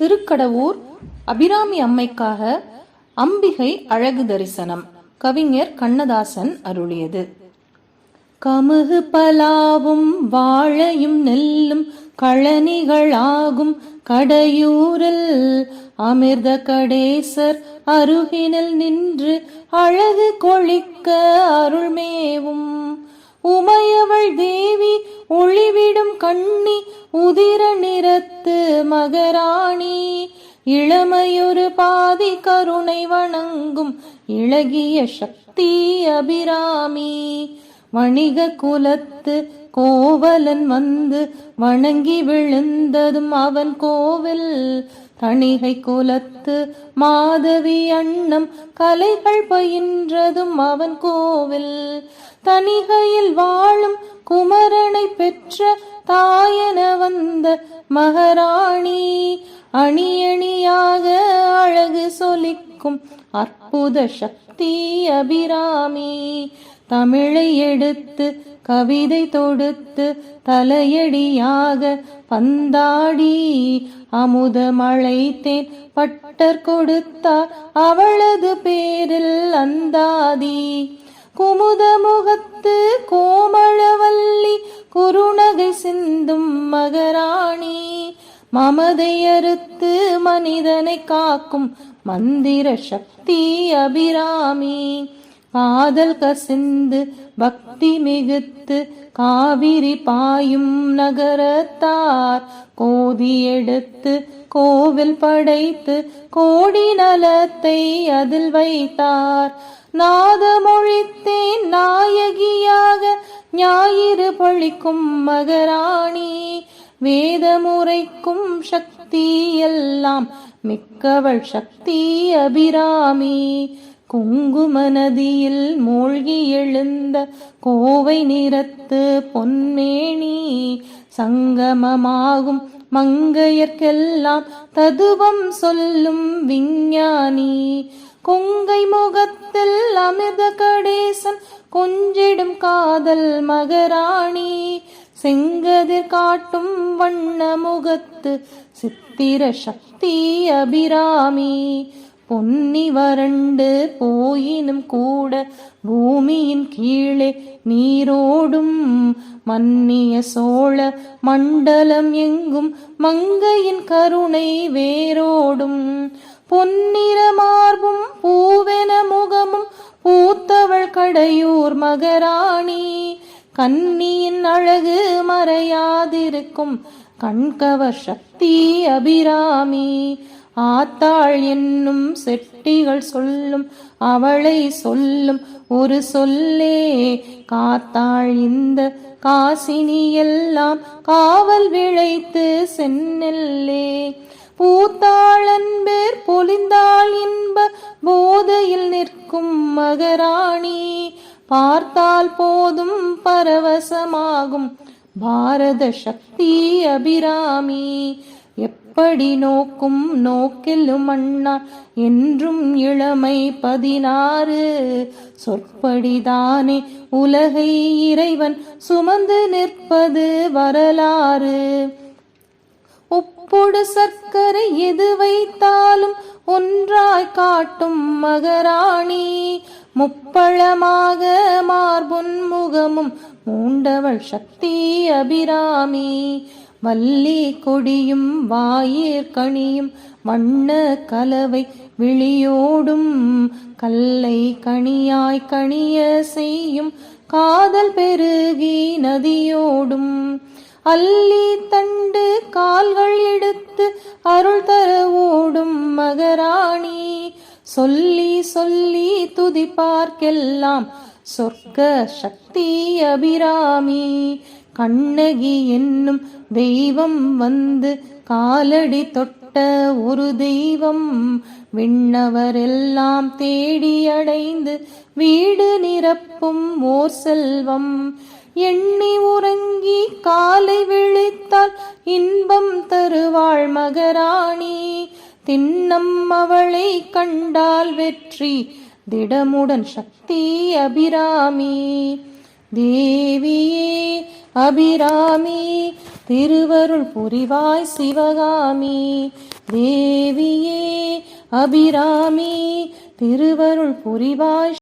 திருக்கடவூர் அபிராமி அம்மைக்காக அம்பிகை அழகு தரிசனம். கவிஞர் கண்ணதாசன் அருளியது. கமுகு பலாவும் வாழையும் நெல்லும் கழனிகளாகும் கடையூரில் அமிர்த கடேசர் அருகினில் நின்று அழகு கொழிக்க அருள்மேவும். உமையவள் தேவி ஒளிவிடும் கண்ணி உதிர நிறத்து மகராணி இளமையொரு பாதி கருணை வணங்கும் இளகிய சக்தி அபிராமி. வணிக குலத்து கோவலன் வந்து வணங்கி விழுந்ததும் அவன் கோவில் தணிகை குலத்து மாதவி அண்ணம் கலைகள் பயின்றதும் அவன் கோவில். தணிகையில் வாழும் குமரனை பெற்ற தாயன வந்த மகாராணி அணியணியாக அழகு சொலிக்கும் அற்புத சக்தி அபிராமி. தமிழை எடுத்து கவிதை தொடுத்து தலையடியாக பந்தாடி அமுத மழைத்தேன் பட்டர் கொடுத்தார். அவளது பேரில் அந்தாதி குமுத முகத்து கோமளவல்லி குறுநகை சிந்தும் மகராணி மமதை அறுத்து மனிதனை காக்கும் மந்திர சக்தி அபிராமி காதல் கசிந்து பக்தி மிகுத்து காவிரி பாயும் நகரத்தார். கோதி எடுத்து கோவில் படைத்து கோடி நலத்தை அதில் வைத்தார். நாதமொழித்தேன் நாயகியாக ஞாயிறு பழிக்கும் மகராணி. வேதமுறைக்கும் சக்தி எல்லாம் மிக்கவள் சக்தி அபிராமி. குங்கும நதியில் மூழ்கி எழுந்த கோவை நிறத்து பொன்மேனி சங்கமமாகும் மங்கையர்க்கெல்லாம் ததுவம் சொல்லும் விஞ்ஞானி. கொங்கை முகத்தில் அமிர்த கடேசன் கொஞ்சிடும் காதல் மகராணி. செங்கதிர் காட்டும் வண்ண முகத்து சித்திர சக்தி அபிராமி. பொன்னி வறண்டு போயினும் கூட பூமியின் கீழே நீரோடும் மன்னிய சோழ மண்டலம் எங்கும் மங்கையின் கருணை வேரோடும். பொன்னிற மார்பும் பூவென முகமும் பூத்தவள் கடையூர் மகராணி. கன்னியின் அழகு மறையாதிருக்கும் கண்கவர் சக்தி அபிராமி. ஆத்தாள் என்னும் செட்டிகள் சொல்லும் அவளை சொல்லும் ஒரு சொல்லே காத்தாள் இந்த காசினி எல்லாம் காவல் விளைத்து சென்னெல்லே. பூத்தாளன்பேர் பொலிந்தாள் இன்ப போதையில் நிற்கும் மகராணி பார்த்தால் போதும் பரவசமாகும் பாரத சக்தி அபிராமி. எப்படி நோக்கும் நோக்கிலும் அண்ணா என்றும் இளமை பதினாறு. சொற்படிதானே உலகை இறைவன் சுமந்து நிற்பது வரலாறு. உப்போடு சர்க்கரை எது வைத்தாலும் ஒன்றாய் காட்டும் மகராணி. முப்பழமாக மார்புன் முகமும் மூண்டவள் சக்தி அபிராமி. வல்லி கொடியும் வாயிற்கணியும் வண்ண கலவை விழியோடும் கல்லை கனியாய் கனிய செய்யும் காதல் பெருகி நதியோடும். அல்லி தண்டு கால்கள் எடுத்து அருள் தர ஓடும் மகராணி. சொல்லி சொல்லி துதிப்பார்க்கெல்லாம் சொர்க்க சக்தி அபிராமி. கண்ணகி என்னும் தெய்வம் வந்து காலடி தொட்ட ஒரு தெய்வம். விண்ணவரெல்லாம் தேடி அடைந்து வீடு நிரப்பும் ஓர் செல்வம். எண்ணி உறங்கி காலை விழித்தால் இன்பம் தருவாள் மகராணி. திண்ணம் அவளை கண்டால் வெற்றி திடமுடன் சக்தி அபிராமி. தேவியே அபிராமி திருவருள் புரிவாய் சிவகாமி. தேவியே அபிராமி திருவருள் புரிவாய்